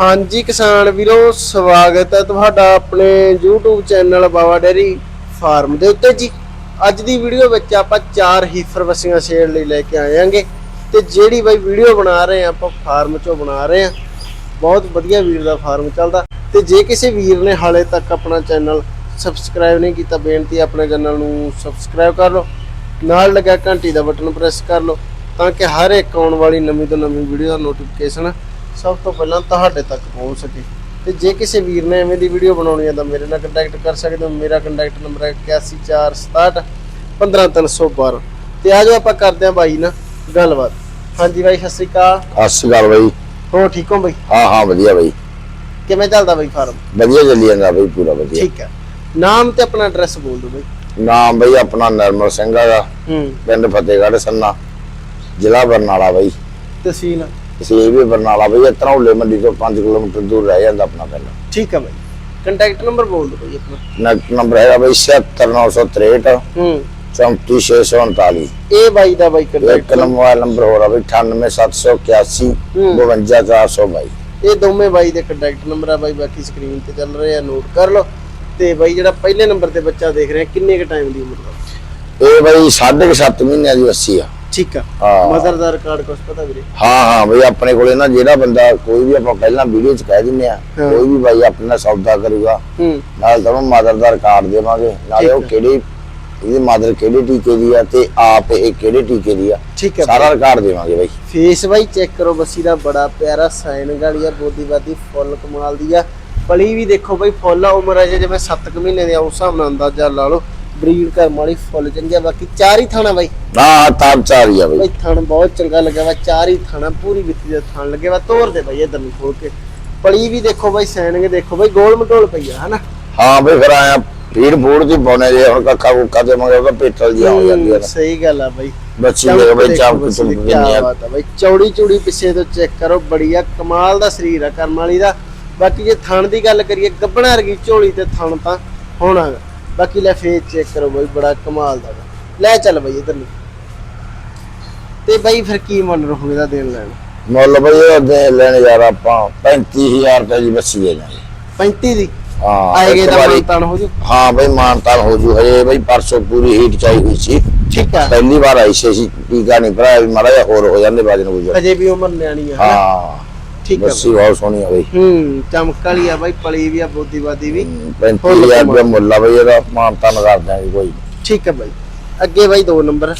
ਹਾਂਜੀ ਕਿਸਾਨ ਵੀਰੋ, ਸਵਾਗਤ ਹੈ ਤੁਹਾਡਾ ਆਪਣੇ YouTube channel Bawa dairy farm ਦੇ ਉੱਤੇ ਜੀ। ਅੱਜ ਦੀ ਵੀਡੀਓ ਵਿੱਚ ਆਪਾਂ ਚਾਰ ਹੀਫਰ ਵਸੀਆਂ ਸੇਲ ਲਈ ਲੈ ਕੇ ਆਏਾਂਗੇ ਤੇ ਜਿਹੜੀ ਬਾਈ ਵੀਡੀਓ ਬਣਾ ਰਹੇ ਆ ਆਪਾਂ ਫਾਰਮ ਚੋਂ ਬਣਾ ਰਹੇ ਆ ਬਹੁਤ ਵਧੀਆ ਵੀਰ ਦਾ ਫਾਰਮ ਚੱਲਦਾ। ਤੇ ਜੇ ਕਿਸੇ ਵੀਰ ਨੇ ਹਾਲੇ ਤੱਕ ਆਪਣਾ ਚੈਨਲ ਸਬਸਕ੍ਰਾਈਬ ਨਹੀਂ ਕੀਤਾ, ਬੇਨਤੀ ਆਪਣੇ ਚੈਨਲ ਨੂੰ ਸਬਸਕ੍ਰਾਈਬ ਕਰ ਲਓ। ਨਾਲ ਲੱਗਾ ਘੰਟੀ ਦਾ ਬਟਨ ਪ੍ਰੈਸ ਕਰ ਲਓ ਤਾਂ ਕਿ ਹਰ ਇੱਕ ਆਉਣ ਵਾਲੀ ਨਵੀਂ ਤੋਂ ਨਵੀਂ ਵੀਡੀਓ ਦਾ ਨੋਟੀਫਿਕੇਸ਼ਨ ਸਭ ਤੋਂ ਪਹਿਲਾਂ ਤੁਹਾਡੇ ਤੱਕ ਪਹੁੰਚ ਸਕੇ। ਤੇ ਜੇ ਕਿਸੇ ਵੀਰ ਨੇ ਐਵੇਂ ਦੀ ਵੀਡੀਓ ਬਣਾਉਣੀ ਹੈ ਤਾਂ ਮੇਰੇ ਨਾਲ ਕੰਟੈਕਟ ਕਰ ਸਕਦੇ ਹੋ। ਮੇਰਾ ਕੰਟੈਕਟ ਨੰਬਰ ਹੈ 8146 15312 ਤੇ ਆਜੋ ਆਪਾਂ ਕਰਦੇ ਹਾਂ ਬਾਈ ਨਾਲ ਗੱਲਬਾਤ। ਹਾਂਜੀ ਬਾਈ ਸਤਿ ਸ਼੍ਰੀ ਅਕਾਲ। ਸਤਿ ਸ਼੍ਰੀ ਅਕਾਲ ਬਾਈ। ਹੋ ਠੀਕ ਹੋ ਬਾਈ? ਹਾਂ ਹਾਂ ਵਧੀਆ ਬਾਈ। ਕਿਵੇਂ ਚੱਲਦਾ ਬਾਈ ਫਾਰਮ? ਵਧੀਆ ਚੱਲੀ ਜਾਂਦਾ ਬਾਈ ਪੂਰਾ ਵਧੀਆ। ਠੀਕ ਹੈ। ਨਾਮ ਤੇ ਆਪਣਾ ਐਡਰੈਸ ਬੋਲ ਦਿਓ ਬਾਈ। ਨਾਮ ਬਾਈ ਆਪਣਾ ਨਰਮਲ ਸਿੰਘ ਹੈਗਾ। ਹੂੰ। ਪਿੰਡ ਫਤਿਹਗੜ੍ਹ ਸੰਨਾ। ਜ਼ਿਲ੍ਹਾ ਬਰਨਾਲਾ ਬਾਈ। ਤਹਿਸੀਲ ਅਸੀਂ ਵੀ ਬਰਨਾਲਾ ਬਾਈ ਇਤਨਾ ਹੁਲੇ ਮੰਡੀ ਤੋਂ 5 ਕਿਲੋਮੀਟਰ ਦੂਰ ਰਹਿ ਜਾਂਦਾ ਆਪਣਾ ਪਿੰਡ। ਠੀਕ ਹੈ ਬਾਈ। ਕੰਟੈਕਟ ਨੰਬਰ ਬੋਲ ਦਿਓ ਬਾਈ ਆਪਣਾ। ਨੰਬਰ ਹੈਗਾ ਬਾਈ 76963 ਹੂੰ। 34649 ਇਹ ਬਾਈ ਦਾ ਬਾਈ ਇੱਕ ਕੰਟੈਕਟ ਮੋਬਾਈਲ ਨੰਬਰ ਹੋ ਰਿਹਾ ਬਾਈ 98781 ਹੂੰ। 52400 ਬਾਈ। ਇਹ ਦੋਵੇਂ ਬਾਈ ਦੇ ਕੰਟੈਕਟ ਨੰਬਰ ਆ ਬਾਈ ਬਾਕੀ ਸਕਰੀਨ ਤੇ ਚੱਲ ਰਹੇ ਆ ਨੋਟ ਕਰ ਲਓ। ਤੇ ਬਾਈ ਜਿਹੜਾ ਪਹਿਲੇ ਨੰਬਰ ਤੇ ਬੱਚਾ ਦੇਖ ਰਿਹਾ ਕਿੰਨੇ ਕ ਟਾਈਮ ਦੀ ਉਮਰ ਦਾ ਇਹ ਬਾਈ 7.5 ਮਹੀਨਿਆਂ ਦੀ ਵੱਸੀ ਆ। ਠੀਕ ਆ। ਹਾਂ। ਮਦਰ ਦਾ ਰਿਕਾਰਡ ਕੁਛ ਪਤਾ ਵੀਰੇ? ਹਾਂ ਹਾਂ ਬਈ ਆਪਣੇ ਕੋਲੇ ਨਾ ਜਿਹੜਾ ਬੰਦਾ ਕੋਈ ਵੀ ਆਪਾਂ ਪਹਿਲਾਂ ਵੀਡੀਓ ਚ ਕਹਿ ਦਿੰਨੇ ਆ ਹਾਂ। ਕੋਈ ਵੀ ਬਾਈ ਆਪਣੇ ਨਾਲ ਸੌਦਾ ਕਰੂਗਾ ਹੂੰ। ਨਾਲ ਤੁਹਾਨੂੰ ਮਦਰ ਦਾ ਰਿਕਾਰਡ ਦੇਵਾਂਗੇ। ਨਾਲੇ ਉਹ ਠੀਕ। ਕਿਹੜੀ ਇਹਦੀ ਮਦਰ ਕਿਹੜੇ ਟੀਕੇ ਦੀ ਆ ਤੇ ਆਪ ਇਹ ਕਿਹੜੇ ਟੀਕੇ ਦੀ ਆ ਠੀਕ ਹੈ ਸਾਰਾ ਰਿਕਾਰਡ ਦੇਵਾਂਗੇ ਬਾਈ। ਫੇਸ ਬਾਈ ਚੈੱਕ ਕਰੋ ਬੱਸੀ ਦਾ ਬੜਾ ਪਿਆਰਾ ਸਾਈਨ ਗਾਲੀ ਆ ਬੋਦੀਵਾਦੀ ਫੁੱਲ ਕਮਾਲ ਦੀ ਆ। ਪਲੀ ਵੀ ਦੇਖੋ ਬਾਈ ਫੁੱਲ ਆ ਉਮਰ ਅਜੇ ਜਿਵੇਂ 7 ਕੁ ਮਹੀਨੇ ਦੀ ਆ ਉਸ ਹਿਸਾਬ ਨਾਲ ਅੰਦਾਜ਼ਾ ਲਾ ਲਓ। ਬਰੀਡ ਕਰਮ ਵਾਲੀ ਫੁੱਲ ਚੰਗੀ ਆ ਬਾਕੀ ਚਾਰ ਹੀ ਥਾਣਾ ਬਾਈ। ਹਾਂ ਤਾਂ ਚਾਰ ਹੀ ਆ ਬਾਈ। ਬਾਈ ਥਣ ਬਹੁਤ ਚੰਗਾ ਲੱਗਿਆ ਵਾ ਚਾਰ ਹੀ ਥਾਣਾ ਪੂਰੀ ਵਿੱਤੀ ਦਾ ਥਣ ਲੱਗਿਆ ਵਾ ਤੋਰ ਦੇ ਬਾਈ ਇਧਰ ਨੂੰ ਖੋਲ ਕੇ। ਪਲੀ ਵੀ ਦੇਖੋ ਬਾਈ ਸੈਨਿੰਗ ਦੇਖੋ ਬਾਈ ਗੋਲ ਮਟੋਲ ਪਈ ਆ ਹਨਾ? ਹਾਂ ਬਈ ਫਿਰ ਆਇਆ ਫੀਡ ਫੂਡ ਦੀ ਪਾਉਣੇ ਜੇ ਹੁਣ ਕੱਖਾ ਕੁੱਕਾ ਦੇਵਾਂਗੇ ਉਹਦਾ ਪੇਟਲ ਜੀ ਹੋ ਜਾਂਦੀ ਆ ਸਹੀ ਗੱਲ ਆ ਬਾਈ। ਬੱਚੀ ਦੇ ਬਈ ਚਾਪ ਦੀ, ਕਿਆ ਬਾਤ ਆ ਬਾਈ ਚੌੜੀ ਚੂੜੀ ਪਿੱਛੇ ਤੋਂ ਚੈੱਕ ਕਰੋ ਬੜੀ ਆ ਕਮਾਲ ਦਾ ਸਰੀਰ ਆ ਕਰਮ ਵਾਲੀ ਦਾ। ਬਾਕੀ ਜੇ ਥਣ ਦੀ ਗੱਲ ਕਰੀਏ ਗੱਬਣਾ ਵਰਗੀ ਝੋਲੀ ਤੇ ਥਣ ਤਾਂ ਹੋਣਾ। ਬਾਕੀ ਲੈ ਫੇਸ ਚੈੱਕ ਕਰੋ ਬਾਈ ਬੜਾ ਕਮਾਲ ਦਾ ਵਾ। ਲੈ ਚੱਲ ਬਾਈ ਇਧਰ ਨੂੰ। ਤੇ ਬਾਈ ਫਿਰ ਕੀ ਮੁੱਲ ਰਹੂ ਇਹਦਾ ਦੇਣ ਲੈਣ? ਮੁੱਲ ਬਈ ਉਹ ਦੇ ਲੈਣ ਯਾਰ ਆਪਾਂ 35000 ਰੁਪਏ ਦੀ ਬੱਸੀ ਦੇ ਦਾਂਗੇ। 35 ਦੀ? ਹਾਂ ਆਏਗੇ ਇੱਕ ਤਾਂ ਵਾਰੀ- ਮਾਨਤਾਨ ਹੋ ਜੂ। ਹਾਂ ਬਈ ਮਾਨਤਾਨ ਹੋ ਜੂ। ਹਜੇ ਬਈ ਪਰਸੋਂ ਪੂਰੀ ਹੀਟ ਚਾਈ ਹੋਈ ਸੀ। ਠੀਕ ਆ। ਪਹਿਲੀ ਵਾਰ ਆਈ ਸੀ ਅਸੀਂ ਟੀਕਾ ਨਹੀਂ ਭਰਾਇਆ ਵੀ ਮਾੜਾ ਜਿਹਾ ਹੋਰ ਹੋ ਜਾਂਦੇ ਬਾਜਨ ਗੁਜਰ। ਅਜੇ ਵੀ ਉਮਰ ਨਿਆਣੀ ਆ ਹਨਾ? ਹਾਂ। ਠੀਕ ਆ ਬੱਸੀ ਬਹੁਤ ਸੋਹਣੀ ਆ ਬਈ। ਹੂੰ ਚਮਕ ਵਾਲੀ ਆ ਬਾਈ ਪਲੀ ਵੀ ਆ ਬੋਦੀਵਾਦੀ ਵੀ। 35000 ਰੁਪਏ ਮੁੱਲ ਆ ਬਈ ਇਹਦਾ ਮਾਨਤਾਨ ਕਰ ਦਿਆਂਗੇ ਕੋਈ। ਠੀਕ ਹੈ ਬਾਈ। ਅੱਗੇ ਬਾਈ ਦੋ ਨੰਬਰ।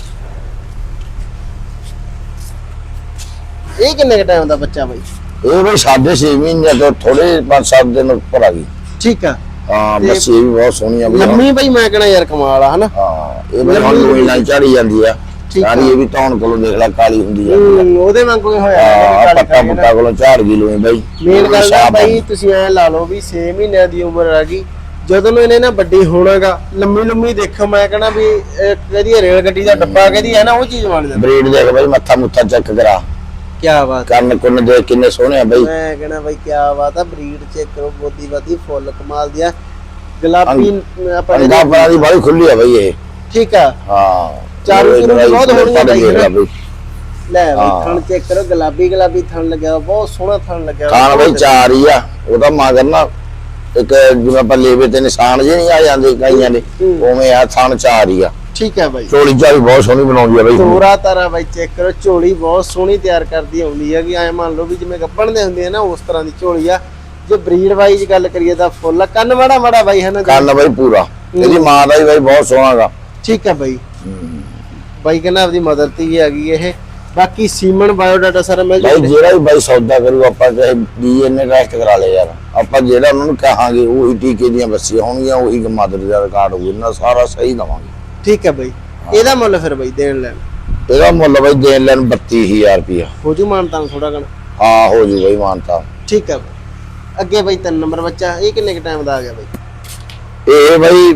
ਇਹ ਕਿੰਨੇ ਕ ਟਾਈਮ ਦਾ ਬੱਚਾ ਬਾਈ? ਇਹ ਬਈ ਸਾਢੇ ਛੇ ਮਹੀਨੇ ਤੋਂ ਥੋੜੇ 5-7 ਦਿਨ ਉੱਪਰ ਆ ਗਈ। ਠੀਕ ਆ। ਹਾਂ ਬੱਸੀ ਇਹ ਵੀ ਬਹੁਤ ਸੋਹਣੀ ਆ ਬਈ। ਲੰਮੀ ਬਾਈ ਮੈਂ ਕਹਣਾ ਯਾਰ ਕਮਾਲ ਆ ਹਨਾ? ਹਾਂ ਇਹ ਬਈ ਹੁਣ ਨਾਲ ਝਾੜੀ ਜਾਂਦੀ ਆ। ਠੀਕ ਆ। ਸਾਰੀ ਇਹ ਵੀ ਤੌਣ ਕੋਲੋਂ ਦੇਖ ਲੈ ਕਾਲੀ ਹੁੰਦੀ ਆ। ਹੂੰ, ਉਹਦੇ ਵਾਂਗੂ ਹੀ ਹੋਇਆ ਹਾਂ ਪੱਟਾ ਪੁੱਟਾ ਕੋਲੋਂ ਝਾੜ ਗਈ ਲੋਈ ਬਈ ਮੇਨ ਗੱਲ ਆ ਸ਼ਾਬਾਸ਼। ਬਾਈ ਤੁਸੀਂ ਐ ਲਾ ਲਓ ਵੀ 6 ਮਹੀਨਿਆਂ ਦੀ ਉਮਰ ਆ ਗਈ। ਜਦੋਂ ਨੂੰ ਇਹਨੇ ਨਾ ਵੱਡੀ ਹੋਣਾਗਾ ਲੰਮੀ ਲੰਮੀ ਦੇਖੋ ਮੈਂ ਕਹਣਾ ਵੀ ਇਹ ਕਹਦੀ ਰੇਲ ਗੱਡੀ ਦਾ ਡੱਬਾ ਕਹਦੀ ਹੈ ਨਾ ਉਹ ਚੀਜ਼ ਬਣ ਜਾਂਦਾ ਬਰੀਡ ਦੇਖ ਬਈ ਮੱਥਾ ਮੁੱਥਾ ਚੈੱਕ ਕਰਾ। ਕੀ ਬਾਤ ਕੰਨ ਕੁੰਨ ਦੇਖ ਕਿੰਨੇ ਸੋਹਣੇ ਆ ਬਈ। ਮੈਂ ਕਹਣਾ ਬਾਈ ਕੀ ਬਾਤ ਆ ਬਰੀਡ ਚੈੱਕ ਕਰੋ ਬੋਦੀ ਬਾਦੀ ਫੁੱਲ ਕਮਾਲ ਦੀ ਆ। ਗੁਲਾਬੀ ਆਪਾਂ ਜਿਹੜੀ- ਬਣਾ ਦੀ ਬੜੀ ਖੁੱਲੀ ਆ ਬਈ ਇਹ। ਠੀਕ ਆ। ਹਾਂ। ਚਾਰੂ ਇਹ ਚੂਰੂ ਵੀ ਬਹੁਤ ਦਵਾਈ ਹੋਣੀਆਂ ਬਾਈ, ਦੇਖ ਲੈ ਹਨਾ? ਬਈ। ਲੈ ਬਈ ਹਾਂ। ਥਣ ਚੈੱਕ ਕਰੋ ਗੁਲਾਬੀ ਗੁਲਾਬੀ ਥਣ ਲੱਗਿਆ ਹੋਇਆ, ਬਹੁਤ ਸੋਹਣਾ ਥਣ ਲੱਗਿਆ ਹੋਇਆ। ਖਾਣ ਬਈ ਚਾਰ ਹੀ ਆ ਉਹਦਾ ਮਗਰ ਨਾ ਇੱਕ ਜਿਵੇਂ ਆਪਾਂ ਲੇਵੇ ਤੇ ਨਿਸ਼ਾਨ ਜੇ ਨਹੀਂ ਆ ਜਾਂਦੇ ਕਈਆਂ ਦੇ ਹੂੰ। ਉਵੇਂ ਆ ਥਣ ਚਾਰ ਹੀ ਆ ਠੀਕ ਹੈ ਬਾਈ ਚੋਲੀ ਚਾਰੀ ਬਹੁਤ ਸੋਹਣੀ ਬਣਾਉਂਦੀ ਆ ਬਈ ਤੋਰਾ ਤਾਰਾ ਬਾਈ ਚੈੱਕ ਕਰੋ ਝੋਲੀ ਬਹੁਤ ਸੋਹਣੀ ਤਿਆਰ ਕਰਦੀ ਆਉਂਦੀ ਹੈਗੀ ਐ ਮੰਨ ਲਓ ਵੀ ਜਿਵੇਂ ਗੱਬਣ ਦੇ ਹੁੰਦੇ ਆ ਨਾ ਉਸ ਤਰ੍ਹਾਂ ਦੀ ਝੋਲੀ ਆ ਜੇ ਬਰੀਡ ਵਾਈਜ਼ ਗੱਲ ਕਰੀਏ ਤਾਂ ਫੁੱਲ ਆ। ਕੰਨ ਮਾੜਾ ਮਾੜਾ ਬਾਈ ਹੈ ਨਾ ਜੀ? ਕੰਨ ਬਈ ਪੂਰਾ ਇਹਦੀ ਮਾਂ ਦਾ ਬਈ ਬਹੁਤ ਸੋਹਣਾਗਾ ਠੀਕ ਹੈ ਬਾਈ ਬਾਈ ਕਹਿੰਦਾ ਆਪਦੀ ਮਦਰ ਤੇ ਹੀ ਹੈਗੀ ਇਹ। ਬਾਕੀ ਸੀਮਨ ਬਾਇਓਡਾਟਾ ਸਾਰਾ ਮਿਲ ਜੂਗਾ। ਜਿਹੜਾ ਵੀ ਬਾਈ ਸੌਦਾ ਕਰੂ ਆਪਾਂ ਚਾਹੇ ਡੀਐਨਏ ਟੈਸਟ ਕਰਾ ਲੈ ਯਾਰ। ਆਪਾਂ ਜਿਹੜਾ ਉਹਨਾਂ ਨੂੰ ਕਹਾਂਗੇ ਉਹੀ ਟੀਕੇ ਦੀਆਂ ਬੱਸੀਆਂ ਹੋਣਗੀਆਂ ਉਹੀ ਮਾਦਰ ਦਾ ਰਿਕਾਰਡ ਹੋਊਗਾ ਇਹਨਾਂ ਸਾਰਾ ਸਹੀ ਦਵਾਂਗੇ। ਠੀਕ ਹੈ ਬਾਈ। ਇਹਦਾ ਮੁੱਲ ਫਿਰ ਬਾਈ ਦੇਣ ਲੈਣ। ਇਹਦਾ ਮੁੱਲ ਬਈ ਦੇਣ ਲੈਣ 32000 ਰੁਪਇਆ। ਹੋ ਜੂ ਮਾਨਤਾਂ ਥੋੜਾ ਕਣ ਹਾਂ ਹੋ ਜੂ ਬਈ ਮਾਨਤਾ ਠੀਕ ਹੈ ਬਾਈ। ਅੱਗੇ ਬਾਈ ਤਿੰਨ ਨੰਬਰ ਬੱਚਾ ਇਹ ਕਿੰਨੇ ਕ ਟਾਈਮ ਦਾ ਆ ਗਿਆ ਬਾਈ? ਇਹ ਬਈ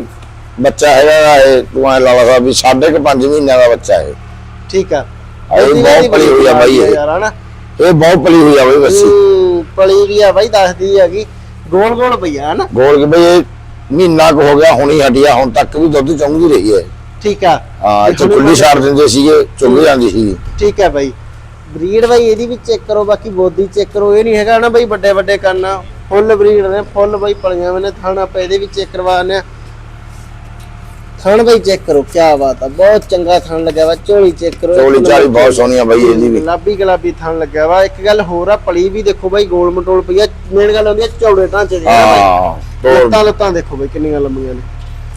ਬੱਚਾ ਹੈਗਾ ਇਹ ਤੂੰ ਐ ਲਾ ਲਾ ਵੀ ਸਾਢੇ ਕੁ ਪੰਜ ਮਹੀਨਿਆਂ ਦਾ ਬੱਚਾ ਹੈ ਠੀਕ ਆ। ਇਹ ਬਹੁਤ ਪਲੀ ਹੋਈ ਆ ਬਾਈ ਇਹ। ਯਾਰ ਹਨਾ? ਇਹ ਬਹੁਤ ਪਲੀ ਹੋਈ ਆ ਬਈ ਬੱਸੀ ਪਲੀ ਵੀ ਆ ਬਾਈ ਦੱਸਦੀ ਹੈਗੀ ਗੋਲ ਗੋਲ ਪਈਆ ਹਨਾ? ਗੋਲ ਕੇ ਬਈ ਇਹ ਮਹੀਨਾ ਕੁ ਹੋ ਗਿਆ ਹੁਣੀ ਹਟਿਆ ਹੁਣ ਤੱਕ ਵੀ ਦੁੱਧ ਚੌਂਦੀ ਰਹੀ ਹੈ। ਠੀਕ ਆ। ਹਾਂ ਮਤਲਬ- ਛੱਡ ਦਿੰਦੇ ਸੀਗੇ ਚੁੱਲ ਜਾਂਦੀ ਸੀ ਠੀਕ ਹੈ ਬਾਈ। ਬਰੀਡ ਬਾਈ ਇਹਦੀ ਵੀ ਚੈੱਕ ਕਰੋ ਬਾਕੀ ਬੋਦੀ ਚੈੱਕ ਕਰੋ ਇਹ ਨਹੀਂ ਹੈਗਾ ਨਾ ਬਾਈ ਵੱਡੇ ਵੱਡੇ ਕੰਨ। ਆ ਫੁੱਲ ਬਰੀਡ ਨੇ ਫੁੱਲ ਬਾਈ ਪਲੀਆਂ ਹੋਏ ਨੇ ਥਣ ਆਪਾਂ ਇਹਦੇ ਵੀ ਚੈੱਕ ਕਰਵਾਉਂਦੇ ਆ ਥਣ ਬਾਈ ਚੈੱਕ ਕਰੋ ਕੀ ਬਾਤ ਆ। ਬਹੁਤ ਚੰਗਾ ਥਣ ਲੱਗਿਆ ਵਾ ਝੋਲੀ ਚੈੱਕ ਕਰੋ। ਚੋਲੀ ਚਾਲੀ ਬਹੁਤ ਸੋਹਣੀ ਆ ਬਾਈ ਇਹਦੀ ਵੀ। ਗੁਲਾਬੀ ਗੁਲਾਬੀ ਥਣ ਲੱਗਿਆ ਵਾ। ਇੱਕ ਗੱਲ ਹੋਰ ਆ ਪਲੀ ਵੀ ਦੇਖੋ ਬਾਈ ਗੋਲ ਮਟੋਲ ਪਈ ਆ। ਮੇਨ ਗੱਲ ਹੁੰਦੀ ਆ ਚੌੜੇ ਢਾਂਚੇ ਦੀ ਹਾਂ ਲੱਤਾਂ ਲੱਤਾਂ ਦੇਖੋ ਬਈ ਕਿੰਨੀਆਂ ਲੰਮੀਆਂ ਨੇ।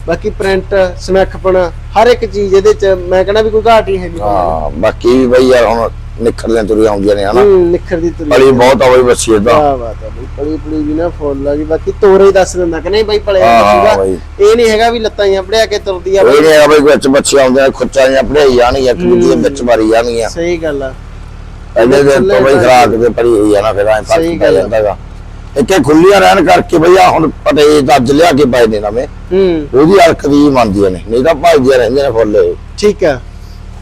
ਬਾਕੀ ਪ੍ਰਿੰਟ ਸਮੈਖਪਣਾ ਹਰ ਇੱਕ ਚੀਜ਼ ਇਹਦੇ ਚ ਮੈਂ ਕਹਿੰਦਾ ਵੀ ਕੋਈ ਘਾਟ ਹੀ ਹੈ ਨਹੀਂ। ਹਾਂ ਬਾਕੀ ਵੀ ਬਈ ਯਾਰ ਹੁਣ ਨਿਖਰਦੀਆਂ ਤੁਰੀ ਆਉਂਦੀਆਂ ਨੇ ਹਨਾ? ਨਿਖਰਦੀ ਤੁਰੀ ਬੜੀ ਬਹੁਤ ਆ ਬਈ ਬੱਸੀ ਇਹਦਾ ਆ ਬਾਤ ਆ ਬਈ ਪਲੀ ਪਲੀ ਵੀ ਨਾ ਫੁੱਲ ਆ ਜੀ ਬਾਕੀ ਤੋਰੇ ਹੀ ਦੱਸ ਦਿੰਦਾ ਕਿ ਨਹੀਂ ਬਾਈ ਪਲੇ ਹਾਂ, ਸੀਗਾ। ਇਹ ਨਹੀਂ ਹੈਗਾ ਵੀ ਲੱਤਾਂ ਹੀ ਪੜਿਆ ਕੇ ਤੁਰਦੀ ਆ ਇਹ ਨਹੀਂ ਆ ਬਈ ਵਿੱਚ ਬੱਚੇ ਆਉਂਦੇ ਨੇ ਖੁੱਚਾਂ ਜਾਂ ਪੜਾਈ ਜਾਣਗੀਆਂ ਇੱਕ ਦੂਜੇ ਦੇ ਵਿੱਚ ਮਾਰੀ ਜਾਣਗੀਆਂ। ਸਹੀ ਗੱਲ ਆ। ਪਹਿਲੇ ਦਿਨ ਤੋਂ ਬਈ ਖਰਾਕ ਦੇ ਪਰੀ ਹੋਈ ਆ ਨਾ ਫਿਰ ਐਂ ਫ਼ਰਕ ਪੈ। ਜਾਂਦਾਗਾ ਇੱਥੇ ਖੁੱਲੀਆਂ ਰਹਿਣ ਕਰਕੇ ਬਈ ਆ ਹੁਣ ਪਟੇ ਅੱਜ ਲਿਆ ਕੇ ਪਾਏ ਨੇ ਨਵੇਂ। ਹੂੰ। ਉਹਦੀ ਅਲਕ ਦੀ ਮੰਨਦੀਆਂ ਨੇ ਨਹੀਂ ਤਾਂ ਭਜਦੀਆਂ ਰਹਿੰਦੀਆਂ ਨੇ ਫੁੱਲ। ਠੀਕ ਆ।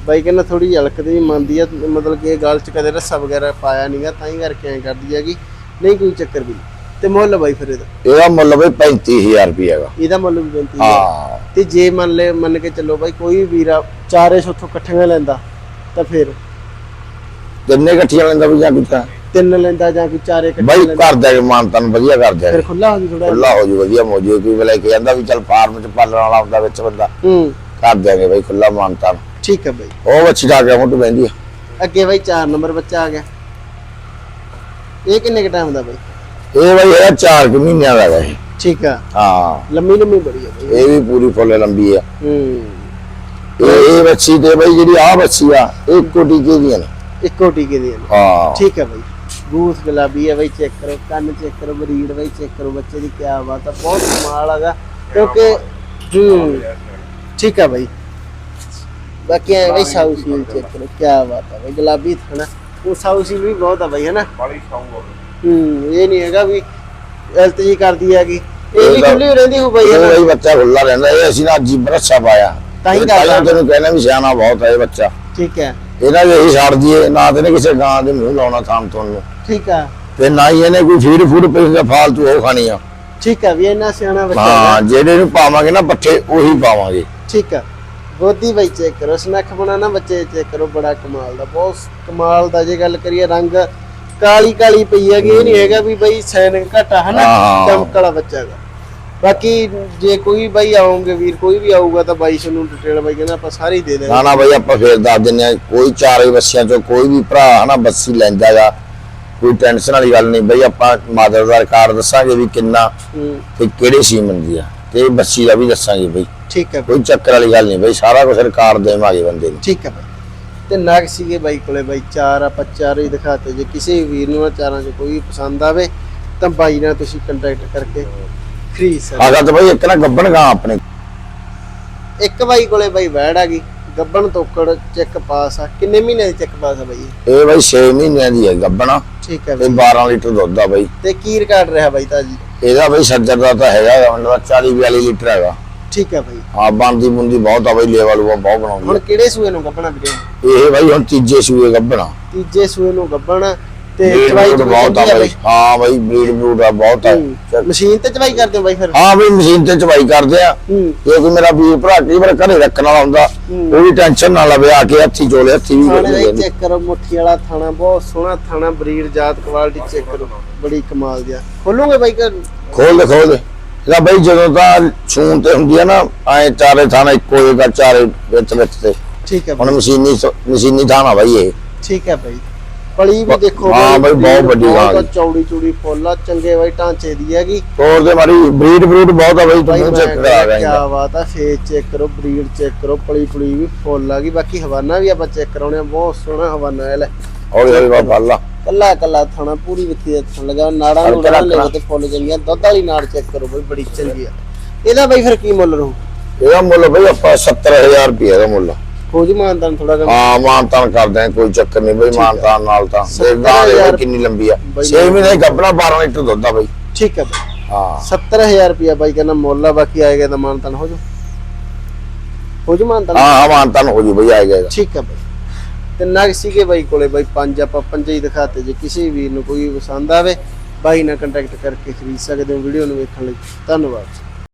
ਬਾਈ ਕਹਿੰਦਾ ਥੋੜੀ ਹਲਕਦੀ ਮੰਨਦੀ ਆ ਮਤਲਬ ਕਿ ਗੱਲ ਚ ਕਦੇ ਰੱਸਾ ਵਗੈਰਾ ਪਾਇਆ ਨਹੀਂਗਾ ਤਾਂ ਹੀ ਕਰਕੇ ਐਂ ਕਰਦੀ ਹੈਗੀ। ਨਹੀਂ ਕੋਈ ਚੱਕਰ ਵੀ। ਤੇ ਮੁੱਲ ਬਾਈ ਫਿਰ ਇਹਦਾ? ਇਹਦਾ ਮੁੱਲ ਬਈ 35000 ਰੁਪਏ ਹੈਗਾ। ਇਹਦਾ ਮੁੱਲ ਵੀ 35 ਹੈ। ਤੇ ਜੇ ਮੰਨ ਲੈ ਮੰਨ ਕੇ ਚੱਲੋ ਬਾਈ ਕੋਈ ਵੀਰਾ ਚਾਰੇ ਸੌਥੋਂ ਇਕੱਠੀਆਂ ਲੈਂਦਾ ਤਾਂ ਫਿਰ? ਤਿੰਨੇ ਇਕੱਠੀਆਂ ਲੈਂਦਾ ਵੀ ਜਾਂ ਕੁਛ ਤਿੰਨ ਲੈਂਦਾ ਜਾਂ ਕੋਈ ਚਾਰੇ ਇਕੱਠੇ ਬਈ ਲੈਂਦਾ? ਕਰ ਦੇ ਮਾਨਤਾ ਨੂੰ ਵਧੀਆ ਕਰ ਦੇ। ਫਿਰ ਖੁੱਲਾ ਹੋ ਜੂ ਥੋੜਾ ਖੁੱਲਾ ਹੋ ਜੂ ਵਧੀਆ ਮੋਜੂ ਕੋਈ ਵੇਲੇ ਕੇ ਜਾਂਦਾ ਵੀ ਚੱਲ ਫਾਰਮ ਚ ਪਾਲਣ ਵਾਲਾ ਹੁੰਦਾ ਵਿੱਚ ਬੰਦਾ। ਹੂੰ। ਕਰ ਦਿਆਂਗੇ ਬਈ ਖੁੱਲਾ ਮਾਨਤਾ ਨੂੰ ਠੀਕ ਹੈ ਬਾਈ। ਉਹ ਬੱਚੀ ਜਾ ਕੇ ਮੁੱਢ ਬੈਂਦੀ ਆ। ਅੱਗੇ ਬਾਈ 4 ਨੰਬਰ ਬੱਚਾ ਆ ਗਿਆ। ਇਹ ਕਿੰਨੇ ਕ ਟਾਈਮ ਦਾ ਬਾਈ? ਇਹ ਬਈ ਇਹਦਾ 4 ਕੁ ਮਹੀਨਿਆਂ ਦਾ ਇਹ। ਠੀਕ ਆ। ਹਾਂ। ਲੰਮੀ ਲੰਮੀ ਬੜੀ ਆ ਬਾਈ। ਇਹ ਵੀ ਪੂਰੀ ਫੁੱਲ ਲੰਬੀ ਆ। ਹੂੰ। ਇਹ ਇਹ ਬੱਚੀ ਤੇ ਬਈ ਜਿਹੜੀ ਆ ਬੱਚੀ ਆ ਇਹ ਕੋਟੀ ਕੀ ਦੀਆਂ ਨੇ। ਇੱਕੋ ਟੀਕੇ ਦੀ ਆ। ਹਾਂ। ਠੀਕ ਹੈ ਬਾਈ। ਗੂਸ ਗੁਲਾਬੀ ਹੈ ਬਾਈ ਚੈੱਕ ਕਰੋ ਕੰਨ ਚੈੱਕ ਕਰੋ ਬਰੀਡ ਬਾਈ ਚੈੱਕ ਕਰੋ ਬੱਚੇ ਦੀ ਕੀ ਬਾਤ ਆ। ਬਹੁਤ ਕਮਾਲ ਹੈਗਾ ਕਿਉਂਕਿ ਹੂੰ। ਠੀਕ ਹੈ ਬਾਈ। ਬਾਕੀ ਐ ਬਾਈ ਸਾਊ ਸੀਲ ਚੈੱਕ ਕਰੋ ਕੀ ਬਾਤ ਆ ਬਾਈ ਗੁਲਾਬੀ ਥਣਾ ਉਹ ਸਾਊ ਸੀਲ ਵੀ ਬਹੁਤ ਆ ਬਾਈ ਹੈ ਨਾ? ਹੂੰ ਇਹ ਨਹੀਂ ਹੈਗਾ ਵੀ ਗਲਤ ਜੀ ਕਰਦੀ ਹੈਗੀ। ਇਹ ਵੀ ਖੁੱਲੀ ਰਹਿੰਦੀ ਹੋ ਬਾਈ ਹੈ ਇਹ ਨਾ ਬਈ ਬੱਚਾ ਖੁੱਲਾ ਰਹਿੰਦਾ ਇਹ ਅਸੀਂ ਨਾ ਅੱਜ ਬਰਸਾ ਪਾਇਆ। ਤਾਂ ਹੀ ਰਿਹਾ। ਤੈਨੂੰ ਕਹਿਣਾ ਵੀ ਸਿਆਣਾ ਬਹੁਤ ਹੈ ਇਹ ਬੱਚਾ। ਠੀਕ ਹੈ। ਇਹਨਾਂ ਦੇ ਇਹੀ ਛੱਡ ਦਈਏ ਨਾ ਤੇ ਇਹਨੇ ਕਿਸੇ ਗਾਂ ਦੇ ਮੂੰਹ ਲਾਉਣਾ ਥਾਮ ਤੋਂ ਨੂੰ। ਠੀਕ ਆ। ਤੇ ਨਾ ਹੀ ਇਹਨੇ ਕੋਈ ਫੀਡ ਫੂਡ ਪੈਸੇ ਫਾਲਤੂ ਉਹ ਖਾਣੀ ਆ। ਠੀਕ ਆ ਵੀ ਇੰਨਾ ਸਿਆਣਾ ਬੱਚਾ ਹਾਂ ਹੈ ਜਿਹੜੇ ਨੂੰ ਪਾਵਾਂਗੇ ਨਾ ਪੱਠੇ ਉਹੀ ਪਾਵਾਂਗੇ। ਠੀਕ ਆ। ਗੋਦੀ ਬਾਈ ਚੈੱਕ ਕਰੋ ਸਨੱਖ ਬਣਾਣਾ ਬੱਚੇ ਚੈੱਕ ਕਰੋ ਬੜਾ ਕਮਾਲ ਦਾ ਬਹੁਤ ਕਮਾਲ ਦਾ ਜੇ ਗੱਲ ਕਰੀਏ ਰੰਗ ਕਾਲੀ ਕਾਲੀ ਪਈ ਹੈਗੀ ਇਹ ਨਹੀਂ ਹੈਗਾ ਵੀ ਬਈ ਸੈਨ ਘਟਾ ਹਨਾ। ਚਮਕ ਵਾਲਾ ਬੱਚਾ ਹੈਗਾ। ਬਾਕੀ ਜੇ ਕੋਈ ਬਾਈ ਆਉਂਗੇ ਵੀਰ ਕੋਈ ਵੀ ਆਊਗਾ ਤਾਂ ਬਾਈ ਸਾਨੂੰ ਡਿਟੇਲ ਬਾਈ ਕਹਿੰਦਾ ਆਪਾਂ ਸਾਰੀ ਦੇ ਦੇਵਾਂਗੇ ਨਾ ਨਾ ਬਈ ਆਪਾਂ ਫੇਰ ਦੱਸ ਦਿੰਨੇ ਆ ਕੋਈ ਚਾਰੇ ਬੱਸਿਆਂ ਚੋਂ ਕੋਈ ਵੀ ਭਰਾ ਹਨਾ ਬੱਸੀ ਲੈਂਦਾ ਗਾ ਕੋਈ ਟੈਨਸ਼ਨ ਵਾਲੀ ਗੱਲ ਨਹੀਂ। ਬਈ ਆਪਾਂ ਮਾਦਰ ਦਾ ਰਿਕਾਰਡ ਦੱਸਾਂਗੇ ਵੀ ਕਿੰਨਾ ਤੇ ਕਿਹੜੇ ਸੀਮਨ ਦੀ ਆ। ਤੇ ਬੱਸੀ ਦਾ ਵੀ ਦੱਸਾਂਗੇ ਬਈ। ਠੀਕ ਹੈ ਕੋਈ ਚੱਕਰ ਵਾਲੀ ਗੱਲ ਨਹੀਂ ਬਈ ਸਾਰਾ ਕੁਝ ਰਿਕਾਰਡ ਦੇਵਾਂਗੇ ਬੰਦੇ ਨੂੰ। ਠੀਕ ਹੈ ਬਾਈ। ਤੇ ਨਗ ਸੀਗੇ ਬਾਈ ਕੋਲੇ ਬਾਈ ਚਾਰ ਆਪਾਂ ਚਾਰ ਹੀ ਦਿਖਾਤੇ। ਜੇ ਕਿਸੇ ਵੀਰ ਨੂੰ ਆ ਚਾਰਾਂ ਚੋਂ ਕੋਈ ਪਸੰਦ ਆਵੇ ਤਾਂ ਬਾਈ ਨਾਲ ਤੁਸੀਂ ਕੰਟੈਕਟ ਕਰਕੇ ਖਰੀਦ ਸਕਦੇ ਆਗਾ ਤਾਂ ਬਈ ਇੱਕ ਨਾ ਗੱਬਣ ਗਾ ਆਪਣੇ। ਇੱਕ ਬਾਈ ਕੋਲੇ ਬਾਈ ਵੈੜ ਆ ਗਈ। ਗੱਬਣ ਤੋਕੜ ਚੈੱਕ ਪਾਸ ਆ। ਕਿੰਨੇ ਮਹੀਨੇ ਦੀ ਚੈੱਕ ਪਾਸ ਆ ਬਾਈ ਇਹ? ਬਈ 6 ਮਹੀਨਿਆਂ ਦੀ ਹੈ ਗੱਬਣਾ। ਠੀਕ ਹੈ ਤੇ ਬਾਈ। 12 ਲੀਟਰ ਦੁੱਧ ਆ ਬਈ। ਤੇ ਕੀ ਰਿਕਾਰਡ ਰਿਹਾ ਬਾਈ ਤਾਜੀ ਇਹਦਾ ਬਈ ਸੱਜਰ ਦਾ ਤਾਂ ਹੈਗਾ ਮਤਲਬ 40 42 ਲੀਟਰ ਹੈਗਾ। ਠੀਕ ਹੈ ਬਾਈ। ਹਾਂ ਬੁੰਦੀ ਬਹੁਤ ਆ ਬਈ ਲੇਵਲ ਉਹ ਬਹੁਤ ਬਣਾਉਂਦੀ ਹੁਣ। ਕਿਹੜੇ ਸੂਏ ਨੂੰ ਗੱਬਣਾ ਵੀਰੇ? ਇਹ ਬਈ ਹੁਣ ਤੀਜੇ ਸੂਏ ਗੱਬਣਾ। ਤੀਜੇ ਸੂਏ ਨੂੰ ਗੱਬਣ ਤੇ ਚਵਾਈ ਬਹੁਤ ਆ ਬਈ। ਹਾਂ ਬਈ ਬਰੀਡ ਬਰੂਡ ਆ ਬਹੁਤ ਆ। ਮਸ਼ੀਨ ਤੇ ਚਵਾਈ ਕਰਦੇ ਹੋ ਬਾਈ ਫਿਰ? ਹਾਂ ਬਈ ਮਸ਼ੀਨ ਤੇ ਚਵਾਈ ਕਰਦੇ ਆ। ਕੋਈ ਮੇਰਾ ਵੀਰ ਭਰਾ ਕਈ ਵਾਰ ਘਰੇ ਰੱਖਣ ਵਾਲਾ ਹੁੰਦਾ। ਉਹ ਵੀ ਟੈਨਸ਼ਨ ਨਾ ਲਵੇ ਆ ਕੇ ਹੱਥੀ ਚੋਲੇ ਹੱਥੀ ਵੀ ਨੇ। ਚੈੱਕ ਕਰੋ ਮੁੱਠੀ ਵਾਲਾ ਥਾਣਾ ਬਹੁਤ ਸੋਹਣਾ ਥਾਣਾ ਬਰੀਡ ਜਾਤ ਕੁਆਲਿਟੀ ਚੈੱਕ ਕਰੋ। ਬੜੀ ਕਮਾਲ ਦੀ ਆ। ਖੋਲੋਗੇ ਬਾਈ ਘਰ? ਖੋਲ ਦੇ ਖੋਲ ਦੇ ਇਹਦਾ ਬਈ ਜਦੋਂ ਤਾਂ ਛੂਨ ਤੇ ਹੁੰਦੀ ਆ ਨਾ ਐ ਚਾਰੇ ਥਾਣਾ ਇੱਕੋ ਜਿਹਾ ਚਾਰੇ ਵਿੱਚ ਵਿੱਚ ਤੇ। ਠੀਕ ਹੈ ਹੁਣ ਮਸ਼ੀਨੀ ਮਸ਼ੀਨੀ ਥਾਣਾ ਬਾਈ ਇਹ। ਠੀਕ ਹੈ ਬਾਈ। ਪਲੀ ਵੀ ਦੇਖੋ ਹਾਂ ਬਾਈ, ਬਹੁਤ ਵੱਡੀ ਬਹੁਤ ਗਾਂ। ਚੌੜੀ ਚੌੜੀ ਫੁੱਲ ਆ ਚੰਗੇ ਬਾਈ ਢਾਂਚੇ ਦੀ ਹੈਗੀ। ਤੋਰ ਦੇ ਮਾਰੀ ਬਰੀਡ ਬਰੂਡ ਬਹੁਤ ਆ ਬਈ ਬਾਈ ਤੂੰ ਮੈਂ ਚੈੱਕ ਕਰਾ ਗਿਆ ਕਿਆ ਬਾਤ ਆ ਫੇਸ ਚੈੱਕ ਕਰੋ ਬਰੀਡ ਚੈੱਕ ਕਰੋ ਪਲੀ ਪੁਲੀ ਵੀ ਫੁੱਲ ਆ ਗਈ ਬਾਕੀ ਹਵਾਨਾ ਵੀ ਆਪਾਂ ਚੈੱਕ ਕਰਾਉਣੇ ਆ ਬਹੁਤ ਸੋਹਣਾ ਹਵਾਨਾ ਹੈ ਲੈ। ਹੌਲੀ ਹੌਲੀ ਬਾ ਫੱਲਾ ਕੱਲਾ ਕੱਲਾ ਥਾਣਾ ਪੂਰੀ ਵਿੱਥੀ ਦਾ ਥਣ ਲਗਾ ਨਾੜਾਂ ਨੂੰ ਲੈ। ਤੇ ਫੁੱਲ ਚੰਗੀਆਂ ਦੁੱਧ ਵਾਲੀ ਨਾੜ ਚੈੱਕ ਕਰੋ ਬਾਈ ਬੜੀ ਚੰਗੀ ਆ। ਇਹਦਾ ਬਾਈ ਫਿਰ ਕੀ ਮੁੱਲ ਰਹੂ? ਇਹਦਾ ਮੁੱਲ ਬਈ ਆਪਾਂ 70000 ਰੁਪਏ ਦਾ ਮੁੱਲ ਹੋ ਜੂ ਮਾਨਦਾਨ ਥੋੜਾ ਜਿਹਾ। ਹਾਂ ਮਾਨਤਾਨ ਕਰਦੇ ਆ ਕੋਈ ਚੱਕਰ ਨਹੀਂ ਬਈ ਮਾਨਤਾਨ ਨਾਲ ਤਾਂ। ਸੱਤਰ ਦੇਖਦਾ ਆ ਹਜ਼ਾਰ ਕਿੰਨੀ ਲੰਬੀ ਆ। ਬਈ 6 ਮਹੀਨੇ ਦੀ ਗੱਭਣਾ 12 ਲੀਟਰ ਦੁੱਧ ਆ ਬਈ। ਠੀਕ ਹੈ ਬਾਈ। ਹਾਂ। 70000 ਰੁਪਿਆ ਬਾਈ ਕਹਿੰਦਾ ਮੁੱਲ ਆ ਬਾਕੀ ਆਏਗਾ ਤਾਂ ਮਾਨਦਾਨ ਹੋ ਜੂ ਹੋ ਜੂ ਮਾਨਦਾਨ ਹਾਂ ਹਾਂ ਮਾਨਤਾਨ ਹੋ ਜੂ ਬਈ ਆ ਜਾਏਗਾ ਠੀਕ ਹੈ ਬਾਈ। ਤੇ ਨਗ ਸੀਗੇ ਬਾਈ ਕੋਲੇ ਬਾਈ ਪੰਜ ਆਪਾਂ ਪੰਜੇ ਹੀ ਦਿਖਾਤੇ ਜੇ ਕਿਸੇ ਵੀਰ ਨੂੰ ਕੋਈ ਪਸੰਦ ਆਵੇ ਬਾਈ ਨਾਲ ਕੰਟੈਕਟ ਕਰਕੇ ਖਰੀਦ ਸਕਦੇ ਹੋ ਵੀਡੀਓ ਨੂੰ ਵੇਖਣ ਲਈ। ਧੰਨਵਾਦ।